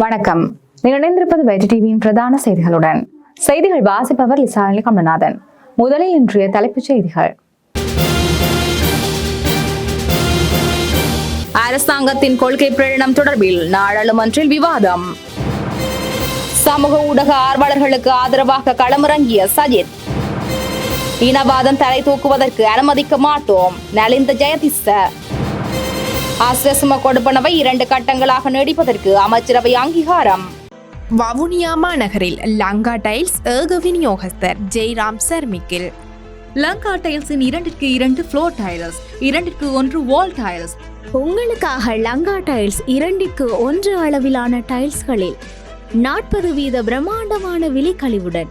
வணக்கம். நீங்கள் இணைந்திருப்பது வெஜி டிவியின் பிரதான செய்திகளுடன். செய்திகள் வாசிப்பவர் லிசாலினி கமலநாதன் முதலில் இன்றைய தலைப்புச் செய்திகள். அரசாங்கத்தின் கொள்கை பிரகடனம் தொடர்பில் நாடாளுமன்றில் விவாதம். சமூக ஊடக ஆர்வலர்களுக்கு ஆதரவாக களமிறங்கிய சஜித். இனவாதம் தலை தூக்குவதற்கு அனுமதிக்க மாட்டோம். நலிந்த ஜெயதிச ஆசிரசும கொடுப்பனவை இரண்டு கட்டங்களாக நீடிப்பதற்கு அமைச்சரவை அங்கீகாரம். வவுனியா மாநகரில் லங்கா டைல்ஸ் ஏக விநியோகஸ்தர் ஜெய்ராம் சர்மிக்கில். லங்கா டைல்ஸின் இரண்டிற்கு இரண்டு ஃப்ளோர் டைல்ஸ் இரண்டிற்கு ஒன்று வால் டைல்ஸ் உங்களுக்காக லங்கா டைல்ஸ் இரண்டிற்கு ஒன்று அளவிலான டைல்ஸ்களில் நாற்பது வீத பிரம்மாண்டமான விலைக்கழிவுடன்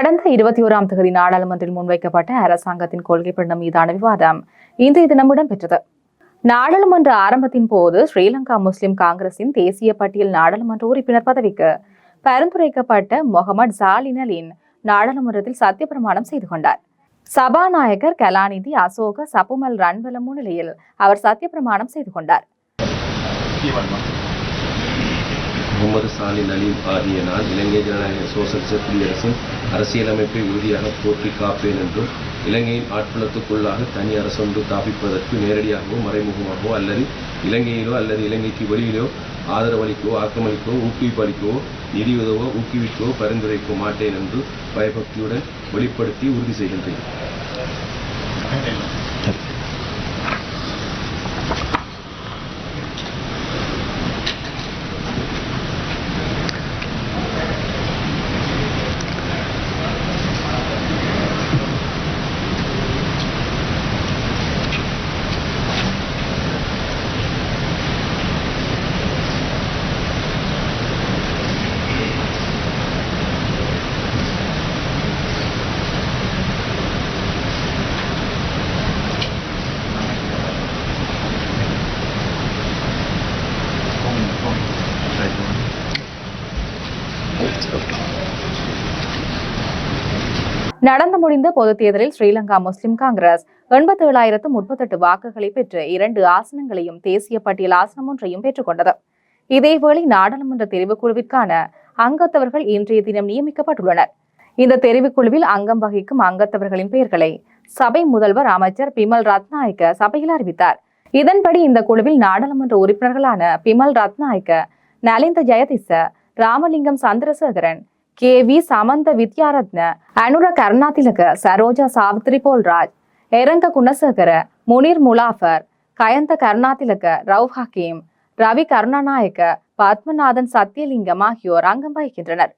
கடந்த இருபத்தி ஓராம் தேதி நாடாளுமன்றில் முன்வைக்கப்பட்ட அரசாங்கத்தின் கொள்கை பிரகடனம் மீதான விவாதம் இன்றைய தினம் இடம்பெற்றது நாடாளுமன்ற ஆரம்பத்தின் போது ஸ்ரீலங்கா முஸ்லிம் காங்கிரசின் தேசிய பட்டியல் நாடாளுமன்ற உறுப்பினர் பதவிக்கு பரிந்துரைக்கப்பட்ட முகமது ஜாலினலின் நாடாளுமன்றத்தில் சத்தியப்பிரமாணம் செய்து கொண்டார். சபாநாயகர் கலாநிதி அசோக சபுமல் ரன்வல முன்னிலையில் அவர் சத்தியப்பிரமாணம் செய்து கொண்டார். முகமது சாலின் அலி ஆகிய நான் இலங்கை ஜனநாயக சோசலிச குடியரசின் அரசியலமைப்பை உறுதியாக போற்றி காப்பேன் என்றும் இலங்கையின் ஆட்புலத்துக்குள்ளாக தனி அரசொன்று தாபிப்பதற்கு நேரடியாகவோ மறைமுகமாகவோ அல்லது இலங்கையிலோ அல்லது இலங்கைக்கு வெளியிலோ ஆதரவளிக்கவோ ஆக்கமளிக்கவோ ஊக்குவிப்பளிக்கவோ நிதியுதவோ ஊக்குவிக்கவோ பரிந்துரைக்க மாட்டேன் என்று பயபக்தியுடன் வெளிப்படுத்தி உறுதி செய்கின்றேன். நடந்து முடிந்த பொதுத் தேர்தலில் ஸ்ரீலங்கா முஸ்லிம் காங்கிரஸ் எண்பத்தி ஏழாயிரத்து முப்பத்தெட்டு வாக்குகளை பெற்று இரண்டு ஆசனங்களையும் தேசிய பட்டியல் ஆசனம் ஒன்றையும் பெற்றுக்கொண்டது இதேவேளை நாடாளுமன்ற தெரிவுக்குழுவிற்கான அங்கத்தவர்கள் இன்றைய தினம் நியமிக்கப்பட்டுள்ளனர். இந்த தெரிவுக்குழுவில் அங்கம் வகிக்கும் அங்கத்தவர்களின் பெயர்களை சபை முதல்வர் அமைச்சர் பிமல் ரத்நாயக்க சபையில் அறிவித்தார். இதன்படி இந்த குழுவில் நாடாளுமன்ற உறுப்பினர்களான பிமல் ரத்நாயக்க நலிந்த ஜெயதிச ராமலிங்கம் சந்திரசேகரன் கே வி சமந்த வித்யாரத்ன அனுர கருணாதிலக சரோஜா சாவித்ரி போல்ராஜ் எரங்க குணசேகர முனீர் முலாஃபர் கயந்த கருணாதிலக ரவ் ஹக்கீம் ரவி கருணாநாயக்க பத்மநாதன் சத்தியலிங்கம் ஆகியோர் அங்கம் வகிக்கின்றனர்.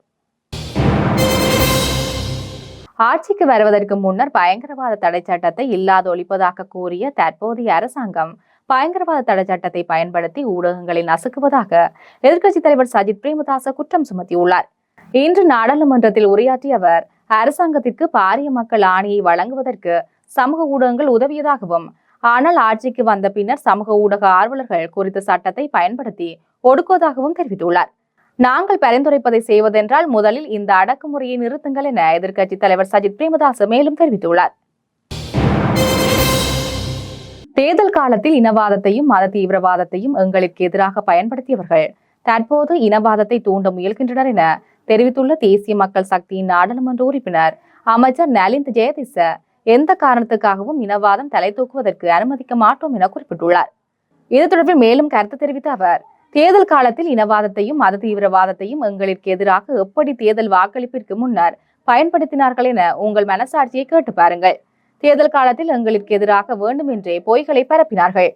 ஆட்சிக்கு வருவதற்கு முன்னர் பயங்கரவாத தடை சட்டத்தை இல்லாது ஒழிப்பதாக கூறிய தற்போதைய அரசாங்கம் பயங்கரவாத தடை சட்டத்தை பயன்படுத்தி ஊடகங்களை நசுக்குவதாக எதிர்க்கட்சித் தலைவர் சஜித் பிரேமதாச குற்றம் சுமத்தியுள்ளார். இன்று நாடாளுமன்றத்தில் உரையாற்றிய அவர் அரசாங்கத்திற்கு பாரிய மக்கள் ஆணையை வழங்குவதற்கு சமூக ஊடகங்கள் உதவியதாகவும் ஆனால் ஆட்சிக்கு வந்த பின்னர் சமூக ஊடக ஆர்வலர்கள் குறித்த சட்டத்தை பயன்படுத்தி ஒடுக்குவதாகவும் தெரிவித்துள்ளார். நாங்கள் பரிந்துரைப்பதை செய்வதென்றால் முதலில் இந்த அடக்குமுறையை நிறுத்துங்கள் என எதிர்க்கட்சித் தலைவர் சஜித் பிரேமதாஸ் மேலும் தெரிவித்துள்ளார். தேர்தல் காலத்தில் இனவாதத்தையும் மத தீவிரவாதத்தையும் எங்களுக்கு எதிராக பயன்படுத்தியவர்கள் தற்போது இனவாதத்தை தூண்ட முயல்கின்றனர் என தெரிவித்துள்ள தேசிய மக்கள் சக்தியின் நாடாளுமன்ற உறுப்பினர் அமைச்சர் நலிந்த் ஜெயதிச எந்த காரணத்துக்காகவும் இனவாதம் தலை தூக்குவதற்கு அனுமதிக்க மாட்டோம் என குறிப்பிட்டுள்ளார். இது தொடர்பில் மேலும் கருத்து தெரிவித்த அவர் தேர்தல் காலத்தில் இனவாதத்தையும் மத தீவிரவாதத்தையும் எங்களுக்கு எதிராக எப்படி தேர்தல் வாக்களிப்பிற்கு முன்னர் பயன்படுத்தினார்கள் என உங்கள் மனசாட்சியை கேட்டு பாருங்கள். தேர்தல் காலத்தில் எங்களுக்கு எதிராக வேண்டுமென்றே பொய்களை பரப்பினார்கள்.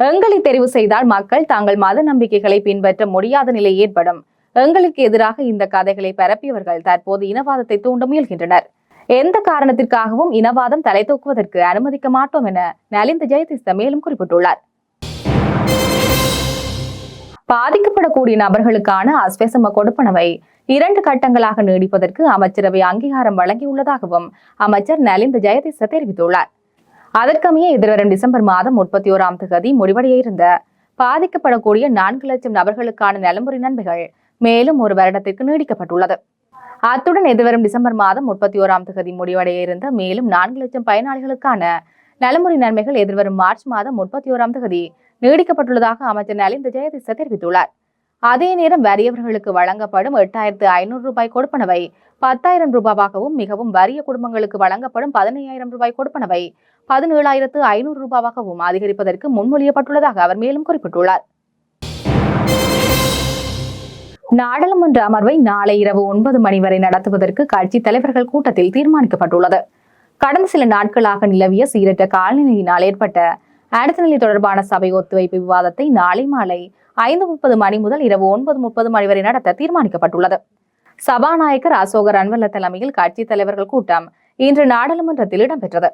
எங்களை தெரிவு செய்தால் மக்கள் தாங்கள் மத நம்பிக்கைகளை பின்பற்ற முடியாத நிலை ஏற்படும். எங்களுக்கு எதிராக இந்த கதைகளை பரப்பியவர்கள் தற்போது இனவாதத்தை தூண்ட முயல்கின்றனர். எந்த காரணத்திற்காகவும் இனவாதம் தலை தூக்குவதற்கு அனுமதிக்க மாட்டோம் என நலிந்த ஜெயதிஸ்த மேலும் குறிப்பிட்டுள்ளார். பாதிக்கப்படக்கூடிய நபர்களுக்கான அஸ்வசம கொடுப்பனவை இரண்டு கட்டங்களாக நீடிப்பதற்கு அமைச்சரவை அங்கீகாரம் வழங்கியுள்ளதாகவும் அமைச்சர் நலிந்த ஜெயதிச தெரிவித்துள்ளார். அதற்கமைய எதிர்வரும் டிசம்பர் மாதம் முப்பத்தி ஓராம் தேதி முடிவடைய இருந்த பாதிக்கப்படக்கூடிய நான்கு லட்சம் நபர்களுக்கான நலம்புரி நன்மைகள் மேலும் ஒரு வருடத்திற்கு நீடிக்கப்பட்டுள்ளது. அத்துடன் எதிர்வரும் டிசம்பர் மாதம் முப்பத்தி ஓராம் தேதி முடிவடைய இருந்த மேலும் நான்கு லட்சம் பயனாளிகளுக்கான நலமுறை நன்மைகள் எதிர்வரும் மார்ச் மாதம் முப்பத்தி ஓராம் தேதி நீடிக்கப்பட்டுள்ளதாக அமைச்சர் நலிந்த ஜெயதிச தெரிவித்துள்ளார். அதே நேரம் வறியவர்களுக்கு வழங்கப்படும் எட்டாயிரத்து ஐநூறு ரூபாய் கொடுப்பனவை பத்தாயிரம் ரூபாவாகவும் மிகவும் வறிய குடும்பங்களுக்கு வழங்கப்படும் பதினையாயிரம் ரூபாய் கொடுப்பனவை பதினேழாயிரத்து ஐநூறு ரூபாவாகவும் அதிகரிப்பதற்கு முன்மொழியப்பட்டுள்ளதாக அவர் மேலும் குறிப்பிட்டுள்ளார். நாடாளுமன்ற அமர்வை நாளை இரவு ஒன்பது மணி வரை நடத்துவதற்கு கட்சித் தலைவர்கள் கூட்டத்தில் தீர்மானிக்கப்பட்டுள்ளது. கடந்த சில நாட்களாக நிலவிய சீரற்ற காலநிலையினால் ஏற்பட்ட அடுத்த நிலை தொடர்பான சபை ஒத்துவைப்பு விவாதத்தை நாளை மாலை ஐந்து முப்பது மணி முதல் இரவு ஒன்பது முப்பது மணி வரை நடத்த தீர்மானிக்கப்பட்டுள்ளது. சபாநாயகர் அசோகர் அன்வல்ல தலைமையில் கட்சித் தலைவர்கள் கூட்டம் இன்று நாடாளுமன்றத்தில் இடம்பெற்றது.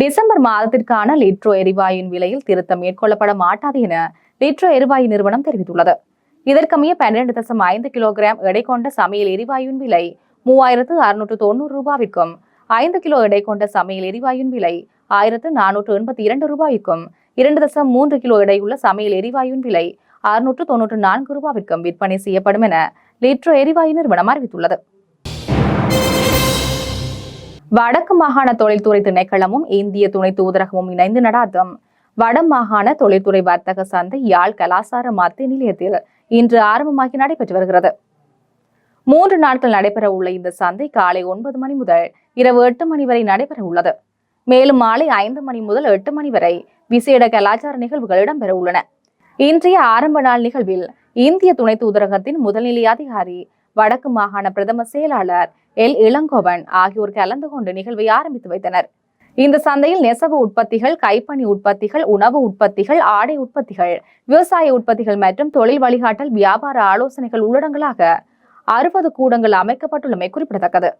டிசம்பர் மாதத்திற்கான லிட்ரோ எரிவாயுவின் விலையில் திருத்தம் மேற்கொள்ளப்பட மாட்டாது என லிட்ரோ எரிவாயு நிறுவனம் தெரிவித்துள்ளது. இதற்கமைய பன்னிரண்டு தசம் ஐந்து கிலோகிராம் எடை கொண்ட சமையல் எரிவாயுவின் விலை மூவாயிரத்து அறுநூற்று தொண்ணூறு ரூபாவிற்கும் ஐந்து கிலோ எடை கொண்ட சமையல் எரிவாயுவின் விலை ஆயிரத்து நானூற்று எண்பத்தி இரண்டு ரூபாய்க்கும் இரண்டு தசம் மூன்று கிலோ எடையுள்ள சமையல் எரிவாயுவின் விலை அறுநூற்று தொன்னூற்று நான்கு ரூபாய்க்கும் விற்பனை செய்யப்படும் என லிட்ரோ எரிவாயு நிறுவனம் அறிவித்துள்ளது. வடக்கு மாகாண தொழில்துறை திணைக்களமும் இந்திய துணை தூதரகமும் இணைந்து நடாத்தும் வட மாகாண தொழில்துறை வர்த்தக சந்தை யாழ் கலாசார மத்திய நிலையத்தில் இன்று ஆரம்பமாகி நடைபெற்று வருகிறது. மூன்று நாட்கள் நடைபெற உள்ள இந்த சந்தை காலை ஒன்பது மணி முதல் இரவு எட்டு மணி வரை நடைபெற உள்ளது. மேலும் மாலை ஐந்து மணி முதல் எட்டு மணி வரை விசேட கலாச்சார நிகழ்வுகள் இடம்பெற உள்ளன. இன்றைய ஆரம்ப நாள் நிகழ்வில் இந்திய துணை தூதரகத்தின் முதல்நிலை அதிகாரி வடக்கு மாகாண பிரதம செயலாளர் எல். இளங்கோவன் ஆகியோர் கலந்து கொண்டு நிகழ்வை ஆரம்பித்து வைத்தனர். இந்த சந்தையில் நெசவு உற்பத்திகள் கைப்பணி உற்பத்திகள் உணவு உற்பத்திகள் ஆடை உற்பத்திகள் விவசாய உற்பத்திகள் மற்றும் தொழில் வழிகாட்டல் வியாபார ஆலோசனைகள் உள்ளடங்களாக அறுபது கூடங்கள் அமைக்கப்பட்டுள்ளமை குறிப்பிடத்தக்கது.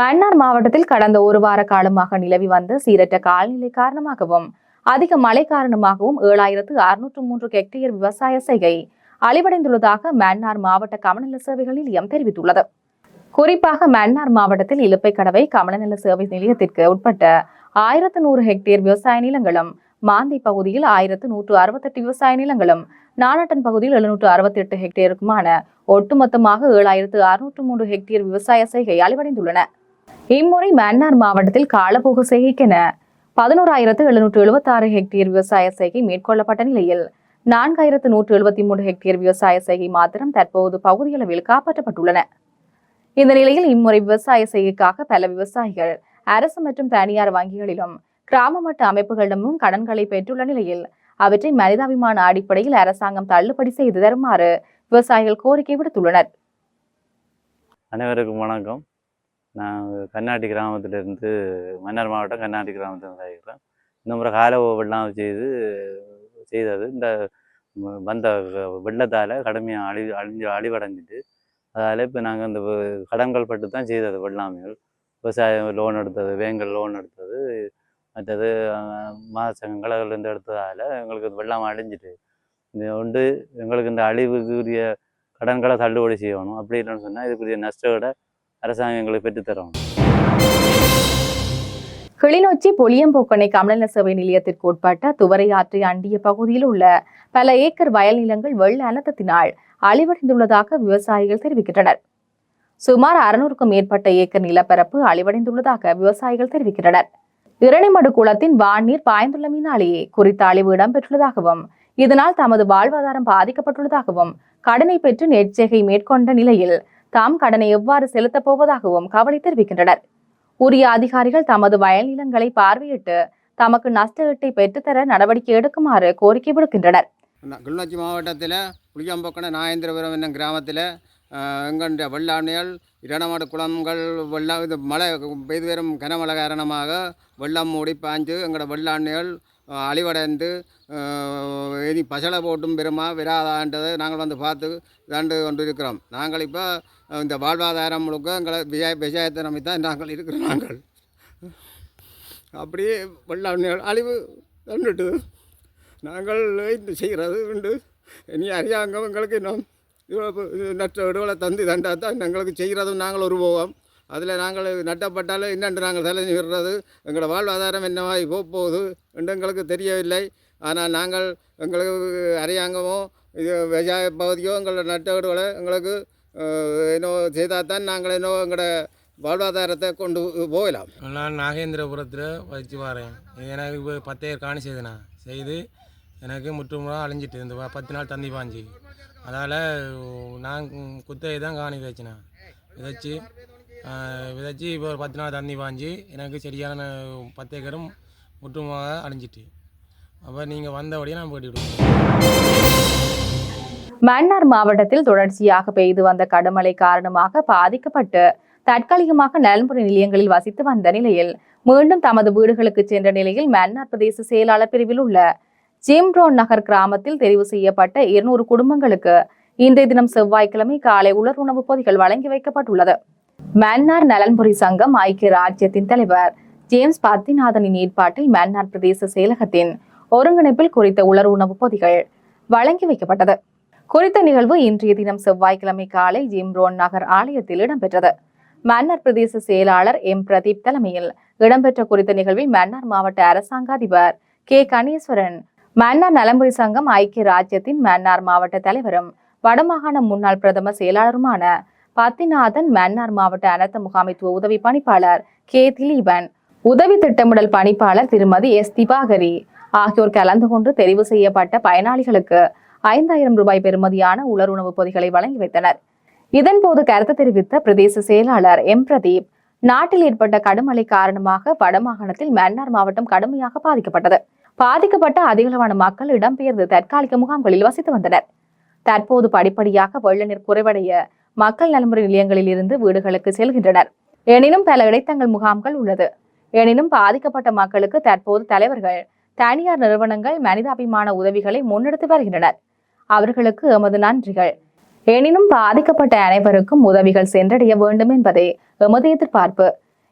மன்னார் மாவட்டத்தில் கடந்த ஒரு வார காலமாக நிலவி வந்த சீரற்ற காலநிலை காரணமாகவும் அதிக மழை காரணமாகவும் ஏழாயிரத்து அறுநூற்று மூன்று ஹெக்டேயர் விவசாய செய்கை அழிவடைந்துள்ளதாக மன்னார் மாவட்ட கமநல சேவைகள் நிலையம் தெரிவித்துள்ளது. குறிப்பாக மன்னார் மாவட்டத்தில் இலுப்பை கடவை கமநல சேவை நிலையத்திற்கு உட்பட்ட ஆயிரத்து நூறு ஹெக்டேர் விவசாய நிலங்களும் மாந்தை பகுதியில் ஆயிரத்து நூற்று அறுபத்தெட்டு விவசாய நிலங்களும் நானட்டன் பகுதியில் எழுநூற்று அறுபத்தி எட்டு ஹெக்டேருக்குமான ஒட்டுமொத்தமாக ஏழாயிரத்து அறுநூற்று மூன்று ஹெக்டேர் விவசாய செய்கை அழிவடைந்துள்ளன. இம்முறை மன்னார் மாவட்டத்தில் காலப்போக செய்கைக்கென பதினோராயிரத்து எழுநூற்று எழுபத்தாறு ஹெக்டேர் விவசாய செய்கை மேற்கொள்ளப்பட்ட நிலையில் நான்காயிரத்து நூற்று எழுபத்தி மூன்று ஹெக்டேர் விவசாய செய்கை மாத்திரம் தற்போது பகுதியளவில் காப்பாற்றப்பட்டுள்ளன. இந்த நிலையில் இம்முறை விவசாய செய்கைக்காக பல விவசாயிகள் அரசு மற்றும் தனியார் வங்கிகளிலும் கிராம மட்ட அமைப்புகளிடமும் கடன்களை பெற்றுள்ள நிலையில் அவற்றை மனிதாபிமான அடிப்படையில் அரசாங்கம் தள்ளுபடி செய்து தருமாறு விவசாயிகள் கோரிக்கை விடுத்துள்ளனர். அனைவருக்கும் வணக்கம். நான் கண்ணாட்டி கிராமத்திலிருந்து மன்னார் மாவட்டம் கண்ணாட்டி கிராமத்திலிருந்து இருக்கிறேன் இந்த முறை கால வெள்ளம் செய்து செய்தது. இந்த வந்த வெள்ளத்தால் கடுமையாக அழி அழிஞ்சு அழிவடைஞ்சிட்டு அதால் இப்போ நாங்கள் இந்த கடன்கள் பட்டு தான் செய்தது வெள்ளாமைகள். விவசாயம் லோன் எடுத்தது வேங்கல் லோன் எடுத்தது. மற்றது மாசங்கள்லேருந்து எடுத்ததால் எங்களுக்கு இந்த வெள்ளம் அழிஞ்சிட்டு இது உண்டு எங்களுக்கு இந்த அழிவுக்குரிய கடன்களை தள்ளுபடி செய்யணும். அப்படி இல்லைன்னு சொன்னால் இதுக்குரிய நஷ்டோட அரசாங்கம் எங்களுக்கு கிளிநொச்சி பொலியம்போக்கனை கமநல சேவை நிலையத்திற்கு உட்பட்ட துவரையாற்றை அண்டிய பகுதியில் உள்ள பல ஏக்கர் வயல் நிலங்கள் வெள்ள அனர்த்தத்தினால் அழிவடைந்துள்ளதாக விவசாயிகள் தெரிவிக்கின்றனர். சுமார் அறுநூறுக்கும் மேற்பட்ட ஏக்கர் நிலப்பரப்பு அழிவடைந்துள்ளதாக விவசாயிகள் தெரிவிக்கின்றனர். இரணிமடு குளத்தின் வான்நீர் பாய்ந்துள்ளமையினாலேயே குறித்த அழிவு இடம்பெற்றுள்ளதாகவும் இதனால் தமது வாழ்வாதாரம் பாதிக்கப்பட்டுள்ளதாகவும் கடனை பெற்று நெற்செய்கை மேற்கொண்ட நிலையில் தாம் கடனை எவ்வாறு செலுத்தப் போவதாகவும் கவலை தெரிவிக்கின்றனர். உரிய அதிகாரிகள் தமது வயல் நிலங்களை பார்வையிட்டு தமக்கு நஷ்ட ஈட்டை பெற்றுத்தர நடவடிக்கை எடுக்குமாறு கோரிக்கை விடுக்கின்றனர். கிளிநொச்சி மாவட்டத்தில் புளியம்பொக்கன நாயந்திரபுரம் என்னும் கிராமத்தில் எங்கண்ட வெள்ளாமையால் இரணமாடு குளங்கள் வெள்ளம் இது மழை பெய்து வரும் கனமழை காரணமாக வெள்ளம் மூடி பாய்ஞ்சு எங்களோட வெள்ளாண்மைகள் அழிவடைந்து இனி பசலை போட்டும் பெருமா விராதான்றதை நாங்கள் வந்து பார்த்து தாண்டு கொண்டு இருக்கிறோம் நாங்கள் இப்போ இந்த வாழ்வாதாரம் முழுக்க எங்களை விஜய விஜயத்தை நம்பி தான் நாங்கள் இருக்கிறோம் நாங்கள். அப்படியே வெள்ளாண்மையால் அழிவு தண்டுட்டு நாங்கள் இந்த செய்கிறது உண்டு. இனி அறியாங்க எங்களுக்கு இன்னும் இவ்வளோ நட்ட விடுவலை தந்து தண்டா தான் எங்களுக்கு செய்கிறதும் நாங்கள் உருவோம் அதில் நாங்கள் நட்டப்பட்டாலும் என்னென்று நாங்கள் தலைஞ்சு விடுறது எங்களோட வாழ்வாதாரம் என்னவாகி போகுது என்று எங்களுக்கு தெரியவில்லை. ஆனால் நாங்கள் எங்களுக்கு அரையாங்கமோ இது விவசாய பகுதியோ எங்களோட நட்ட விடுவலை எங்களுக்கு அஹ், என்னோ செய்தால் தான் நாங்கள் என்னோ எங்களோட வாழ்வாதாரத்தை கொண்டு போகலாம். நான் நாகேந்திரபுரத்தில் வச்சு வரேன். எனக்கு இப்போ பத்தாயிரம் காணி செய்தேண்ணா செய்து எனக்கு முற்றுமுறை அழிஞ்சிட்டு இந்த பத்து நாள் தந்தி பாஞ்சு. அதனால் நான் குத்தகை தான் காணி விதைச்சினேன். விதைச்சி விதைச்சி இப்போ ஒரு பத்து நாள் தண்ணி பாஞ்சு எனக்கு சரியான பத்து ஏக்கரும் முற்றுமாக அடைஞ்சிட்டு. அப்போ நீங்கள் வந்தபடியே நான் போட்டி விடுவோம் மன்னார் மாவட்டத்தில் தொடர்ச்சியாக பெய்து வந்த கடுமழை காரணமாக பாதிக்கப்பட்டு தற்காலிகமாக நலன்புரி நிலையங்களில் வசித்து வந்த நிலையில் மீண்டும் தமது வீடுகளுக்கு சென்ற நிலையில் மன்னார் பிரதேச செயலாளர் பிரிவில் உள்ள ஜிம்ரோன் நகர் கிராமத்தில் தெரிவு செய்யப்பட்ட இருநூறு குடும்பங்களுக்கு இன்றைய தினம் செவ்வாய்க்கிழமை காலை உலர் உணவுப் பொதிகள் வழங்கி வைக்கப்பட்டுள்ளது. மன்னார் நலன்புரி சங்கம் ஐக்கிய ராஜ்யத்தின் தலைவர் ஜேம்ஸ் பத்திநாதனின் ஏற்பாட்டில் மன்னார் பிரதேச செயலகத்தின் ஒருங்கிணைப்பில் குறித்த உலர் உணவுப் பொதிகள் வழங்கி வைக்கப்பட்டது. குறித்த நிகழ்வு இன்றைய தினம் செவ்வாய்க்கிழமை காலை ஜிம்ரோன் நகர் ஆலயத்தில் இடம்பெற்றது. மன்னார் பிரதேச செயலாளர் எம் பிரதீப் தலைமையில் இடம்பெற்ற குறித்த நிகழ்வில் மன்னார் மாவட்ட அரசாங்க அதிபர் கே கணேஸ்வரன் மன்னார் நலம்புரி சங்கம் ஐக்கிய ராஜ்யத்தின் மன்னார் மாவட்ட தலைவரும் வடமாகாண முன்னாள் பிரதம செயலாளருமான பத்திநாதன் மன்னார் மாவட்ட அனர்த்த முகாமைத்துவ உதவி பணிப்பாளர் கே. திலீபன் உதவி திட்டமிடல் பணிப்பாளர் திருமதி எஸ். திபாகரி ஆகியோர் கலந்து கொண்டு தெரிவு செய்யப்பட்ட பயனாளிகளுக்கு ஐந்தாயிரம் ரூபாய் பெறுமதியான உலர் உணவுப் பொதிகளை வழங்கி வைத்தனர். இதன்போது கருத்து தெரிவித்த பிரதேச செயலாளர் எம். பிரதீப் நாட்டில் ஏற்பட்ட கடுமழை காரணமாக வடமாகாணத்தில் மன்னார் மாவட்டம் கடுமையாக பாதிக்கப்பட்டது. பாதிக்கப்பட்ட அதிகளவான மக்கள் இடம்பெயர்ந்து தற்காலிக முகாம்களில் வசித்து வந்தனர். தற்போது படிப்படியாக வெள்ளநீர் குறைவடைய மக்கள் நலமுறை நிலையங்களில் இருந்து வீடுகளுக்கு செல்கின்றனர். எனினும் பல இடைத்தங்கள் முகாம்கள் உள்ளது. எனினும் பாதிக்கப்பட்ட மக்களுக்கு தற்போது தலைவர்கள் தனியார் நிறுவனங்கள் மனிதாபிமான உதவிகளை முன்னெடுத்து வருகின்றனர். அவர்களுக்கு எமது நன்றிகள். எனினும் பாதிக்கப்பட்ட அனைவருக்கும் உதவிகள் சென்றடைய வேண்டும் என்பதே எமது எதிர்பார்ப்பு.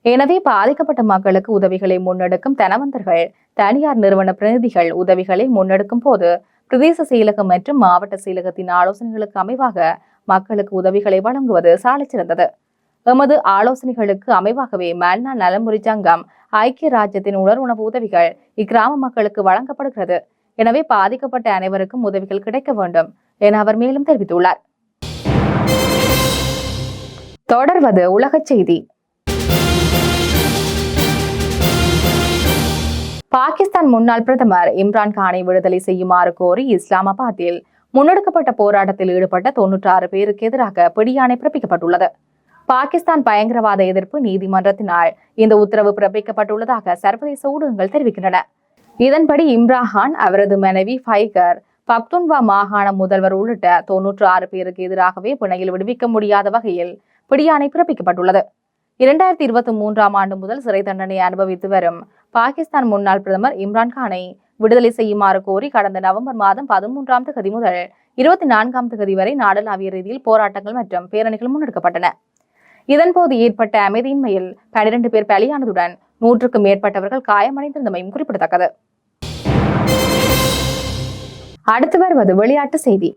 எனவே பாதிக்கப்பட்ட மக்களுக்கு உதவிகளை முன்னெடுக்கும் தனவந்தர்கள் தனியார் நிறுவன பிரதிநிதிகள் உதவிகளை முன்னெடுக்கும் போது பிரதேச செயலகம் மற்றும் மாவட்ட செயலகத்தின் ஆலோசனைகளுக்கு அமைவாக மக்களுக்கு உதவிகளை வழங்குவது சாலச்சிறந்தது. எமது ஆலோசனைகளுக்கு அமைவாகவே மல்னா நலமுறை சங்கம் ஐக்கிய ராஜ்யத்தின் உலர் உணவு உதவிகள் இக்கிராம மக்களுக்கு வழங்கப்படுகிறது. எனவே பாதிக்கப்பட்ட அனைவருக்கும் உதவிகள் கிடைக்க வேண்டும் என அவர் மேலும் தெரிவித்துள்ளார். தொடர்வது உலகச் செய்தி. பாகிஸ்தான் முன்னாள் பிரதமர் இம்ரான் கானை விடுதலை செய்யுமாறு கோரி இஸ்லாமாபாத்தில் முன்னெடுக்கப்பட்ட போராட்டத்தில் ஈடுபட்ட தொன்னூற்றாறு பேருக்கு எதிராக பிடியாணை பிறப்பிக்கப்பட்டுள்ளது. பாகிஸ்தான் பயங்கரவாத எதிர்ப்பு நீதிமன்றத்தினால் இந்த உத்தரவு பிறப்பிக்கப்பட்டுள்ளதாக சர்வதேச ஊடகங்கள் தெரிவிக்கின்றன. இதன்படி இம்ரான்கான் அவரது மனைவி ஃபைகர் பக்துன்வா மாகாண முதல்வர் உள்ளிட்ட தொன்னூற்று ஆறு பேருக்கு எதிராகவே பிணையில் விடுவிக்க முடியாத வகையில் பிடியாணை பிறப்பிக்கப்பட்டுள்ளது. இரண்டாயிரத்தி இருபத்தி மூன்றாம் ஆண்டு முதல் சிறை தண்டனை அனுபவித்து வரும் பாகிஸ்தான் முன்னாள் பிரதமர் இம்ரான்கானை விடுதலை செய்யுமாறு கோரி கடந்த நவம்பர் மாதம் பதிமூன்றாம் தேதி முதல் இருபத்தி நான்காம் தேதி வரை நாடளாவிய ரீதியில் போராட்டங்கள் மற்றும் பேரணிகள் முன்னெடுக்கப்பட்டன. இதன்போது ஏற்பட்ட அமைதியின்மையில் பனிரெண்டு பேர் பலியானதுடன் நூற்றுக்கும் மேற்பட்டவர்கள் காயமடைந்திருந்தமையும் குறிப்பிடத்தக்கது. அடுத்து வருவது விளையாட்டு செய்தி.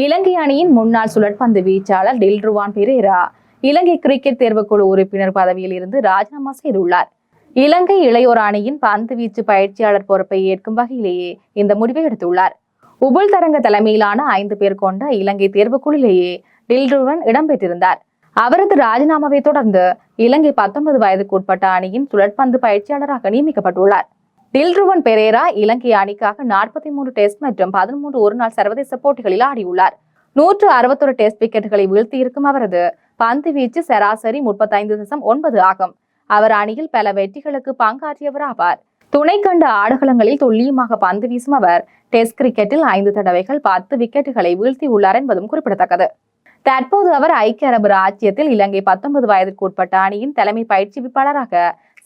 இலங்கை அணியின் முன்னாள் சுழற்பந்து வீச்சாளர் டில்ருவான் பெரேரா இலங்கை கிரிக்கெட் தேர்வுக்குழு உறுப்பினர் பதவியில் இருந்து ராஜினாமா செய்துள்ளார். இலங்கை இளையோர் அணியின் பந்து வீச்சு பயிற்சியாளர் பொறுப்பை ஏற்கும் வகையிலேயே இந்த முடிவை எடுத்துள்ளார். உபுல் தரங்க தலைமையிலான ஐந்து பேர் கொண்ட இலங்கை தேர்வுக்குழுவிலேயே டில்ருவன் இடம்பெற்றிருந்தார். அவரது ராஜினாமாவை தொடர்ந்து இலங்கை பத்தொன்பது வயதுக்கு உட்பட்ட அணியின் சுழற்பந்து பயிற்சியாளராக நியமிக்கப்பட்டுள்ளார். டில்ருவன் பெரேரா இலங்கை அணிக்காக நாற்பத்தி மூன்று டெஸ்ட் மற்றும் பதிமூன்று ஒருநாள் சர்வதேச போட்டிகளில் ஆடியுள்ளார். நூற்று அறுபத்தொரு டெஸ்ட் விக்கெட்டுகளை வீழ்த்தியிருக்கும் அவரது பந்து வீச்சு சராசரி முப்பத்தைந்து தசம் ஒன்பது ஆகும். அவர் அணியில் பல வெற்றிகளுக்கு பங்காற்றியவர் ஆவார் துணை கண்ட ஆடுகளங்களில் துல்லியமாக பந்து வீசும் அவர் டெஸ்ட் கிரிக்கெட்டில் ஐந்து தடவைகள் பத்து விக்கெட்டுகளை வீழ்த்தியுள்ளார் என்பதும் குறிப்பிடத்தக்கது. தற்போது அவர் ஐக்கிய அரபு ராஜ்யத்தில் இலங்கை பத்தொன்பது வயதிற்கு உட்பட்ட அணியின் தலைமை பயிற்சி விப்பாளராக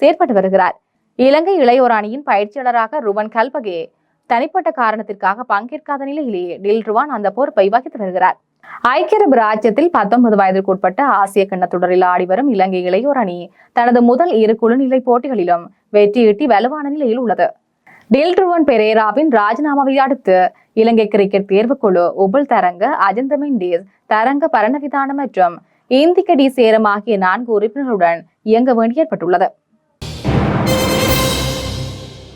செயற்பட்டு வருகிறார். இலங்கை இளையோர் அணியின் பயிற்சியாளராக ருவன் கல்பகே தனிப்பட்ட காரணத்திற்காக பங்கேற்காத நிலையிலேயே டில் ருவான் அந்த பொறுப்பை வகித்து வருகிறார். ஐக்கிய அரபு ராஜ்யத்தில் பத்தொன்பது வயதிற்குட்பட்ட ஆசிய கிண்ண தொடரில் ஆடி வரும் இலங்கை இளையோர் அணி தனது முதல் இரு குழுநிலை போட்டிகளிலும் வெற்றியீட்டி வலுவான நிலையில் உள்ளது. டில்ருவன் பெரேராவின் ராஜினாமாவை அடுத்து இலங்கை கிரிக்கெட் தேர்வுக்குழு உபுல் தரங்க அஜந்தமின் தரங்க பரணவிதானம் மற்றும் இந்திக்க டி சேரம் ஆகிய நான்கு உறுப்பினர்களுடன் இயங்க வேண்டி ஏற்பட்டுள்ளது.